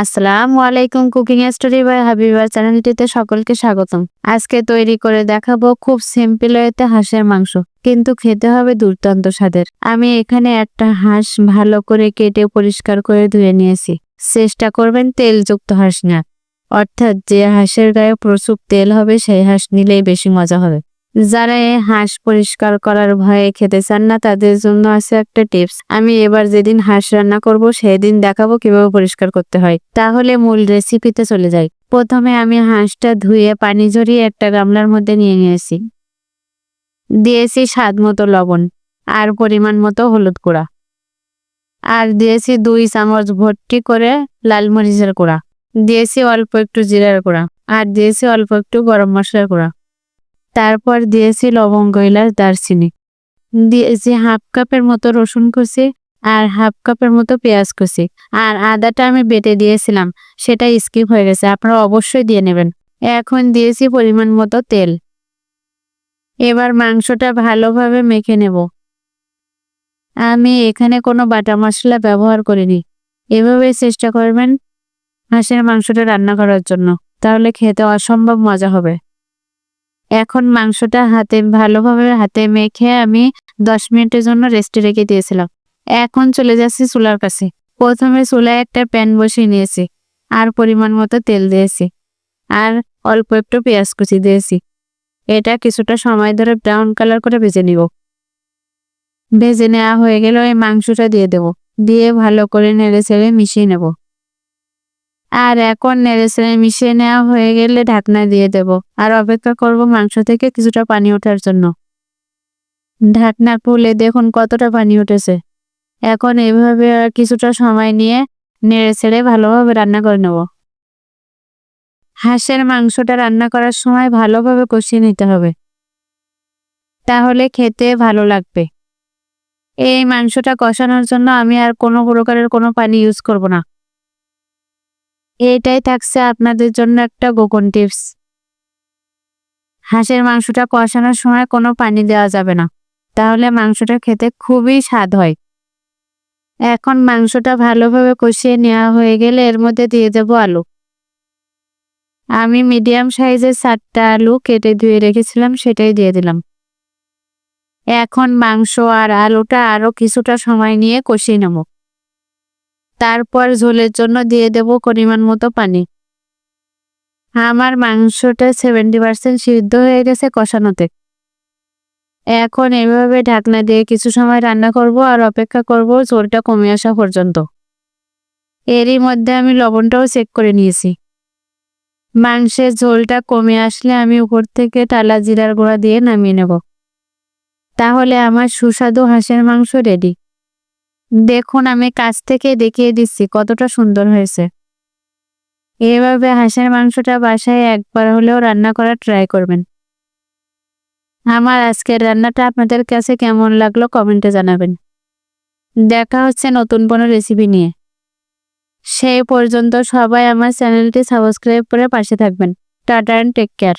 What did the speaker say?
আসসালামু আলাইকুম cooking story by হাবিবার চ্যানেলটিতে সকলকে স্বাগতম। আজকে তৈরি করে দেখাবো খুব সিম্পল ওয়েতে হাঁসের মাংস, কিন্তু খেতে হবে দুর্দান্ত স্বাদের। আমি এখানে একটা হাঁস ভালো করে কেটে পরিষ্কার করে ধুয়ে নিয়েছি। চেষ্টা করবেন তেলযুক্ত হাঁস না অর্থাৎ যে হাঁসের গায়ে প্রচুর তেল হবে, সেই হাঁস নিলেই বেশি মজা হবে। যারা এই হাঁস পরিষ্কার করার ভয়ে খেতে চান না, তাদের জন্য আছে একটা টিপস। আমি এবার যেদিন হাঁস রান্না করব সেই দিন দেখাবো কীভাবে পরিষ্কার করতে হয়। তাহলে মূল রেসিপিতে চলে যাই। প্রথমে আমি হাঁসটা ধুয়ে পানি ঝরিয়ে একটা গামলার মধ্যে নিয়ে নিয়েছি। দিয়েছি স্বাদ মতো লবণ আর পরিমাণ মতো হলুদ গুঁড়া। আর দিয়েছি দুই চামচ ভর্তি করে লাল মরিচের গুঁড়া। দিয়েছি অল্প একটু জিরার গুঁড়া। আর দিয়েছি অল্প একটু গরম মশলার গুঁড়া। তারপর দিয়েছি লবঙ্গ, এলাচ, দারচিনি। দিয়েছি হাফ কাপের মতো রসুন কুচি আর হাফ কাপের মতো পেঁয়াজ কুচি। আর আদাটা আমি বেটে দিয়েছিলাম, সেটা স্কিপ হয়ে গেছে, আপনারা অবশ্যই দিয়ে নেবেন। এখন দিয়েছি পরিমাণ মতো তেল। এবার মাংসটা ভালোভাবে মেখে নেব। আমি এখানে কোনো বাটা মশলা ব্যবহার করিনি। এভাবে চেষ্টা করবেন হাঁসের মাংসটা রান্না করার জন্য, তাহলে খেতে অসম্ভব মজা হবে। এখন মাংসটা হাতে, ভালোভাবে হাতে মেখে আমি দশ মিনিটের জন্য রেস্টে রেখে দিয়েছিলাম। এখন চলে যাচ্ছি চুলার কাছে। প্রথমে চুলায় একটা প্যান বসিয়ে নিয়েছি। আর পরিমাণ মতো তেল দিয়েছি। আর অল্প একটু পেঁয়াজ কুচি দিয়েছি। এটা কিছুটা সময় ধরে ব্রাউন কালার করে ভেজে নিব। ভেজে নেওয়া হয়ে গেলে ওই মাংসটা দিয়ে দেব। দিয়ে ভালো করে নেড়ে ছেড়ে মিশিয়ে নেব। আর এখন নেড়ে নেড়েচেড়ে মিশিয়ে নেওয়া হয়ে গেলে ঢাকনা দিয়ে দেব। আর অপেক্ষা করব মাংস থেকে কিছুটা পানি ওঠার জন্য। ঢাকনা খুলে দেখুন কতটা পানি উঠেছে। এখন এইভাবে কিছুটা সময় নিয়ে নেড়ে ছেড়ে ভালোভাবে রান্না করে নেব। হাঁসের মাংসটা রান্না করার সময় ভালোভাবে কষিয়ে নিতে হবে। তাহলে খেতে ভালো লাগবে। এই মাংসটা কষানোর জন্য আমি আর কোনো প্রকারের কোনো পানি ইউজ করব না। এটাই থাকছে আপনাদের জন্য একটা গোপন টিপস। হাঁসের মাংসটা কষানোর সময় কোনো পানি দেওয়া যাবে না, তাহলে মাংসটা খেতে খুবই স্বাদ হয়। এখন মাংসটা ভালোভাবে কষিয়ে নেওয়া হয়ে গেলে এর মধ্যে দিয়ে দেব আলু। আমি মিডিয়াম সাইজের সাতটা আলু কেটে ধুয়ে রেখেছিলাম, সেটাই দিয়ে দিলাম। এখন মাংস আর আলুটা আরও কিছুটা সময় নিয়ে কষিয়ে নেব। তারপর ঝোলের জন্য দিয়ে দেব পরিমাণ মতো পানি। আমার মাংসটা সেভেন্টি পার্সেন্ট সিদ্ধ হয়ে গেছে কষানোতে। এখন এভাবে ঢাকনা দিয়ে কিছু সময় রান্না করব আর অপেক্ষা করব ঝোলটা কমে আসা পর্যন্ত। এরই মধ্যে আমি লবণটাও চেক করে নিয়েছি। মাংসের ঝোলটা কমে আসলে আমি উপর থেকে টালা জিরার গুঁড়া দিয়ে নামিয়ে নেব। তাহলে আমার সুস্বাদু হাঁসের মাংস রেডি দেখুন, আমি কাছ থেকে দেখিয়ে দিচ্ছি, কতটা সুন্দর হয়েছে। এভাবে হাঁসের মাংসটা বাসায় একবার হলেও রান্না করার ট্রাই করবেন। আমার আজকের রান্নাটা আপনাদের কাছে কেমন লাগল কমেন্টে জানাবেন। দেখা হচ্ছে নতুন কোনো রেসিপি নিয়ে। সেই পর্যন্ত সবাই আমার চ্যানেলটি সাবস্ক্রাইব করে পাশে থাকবেন। Tata and take care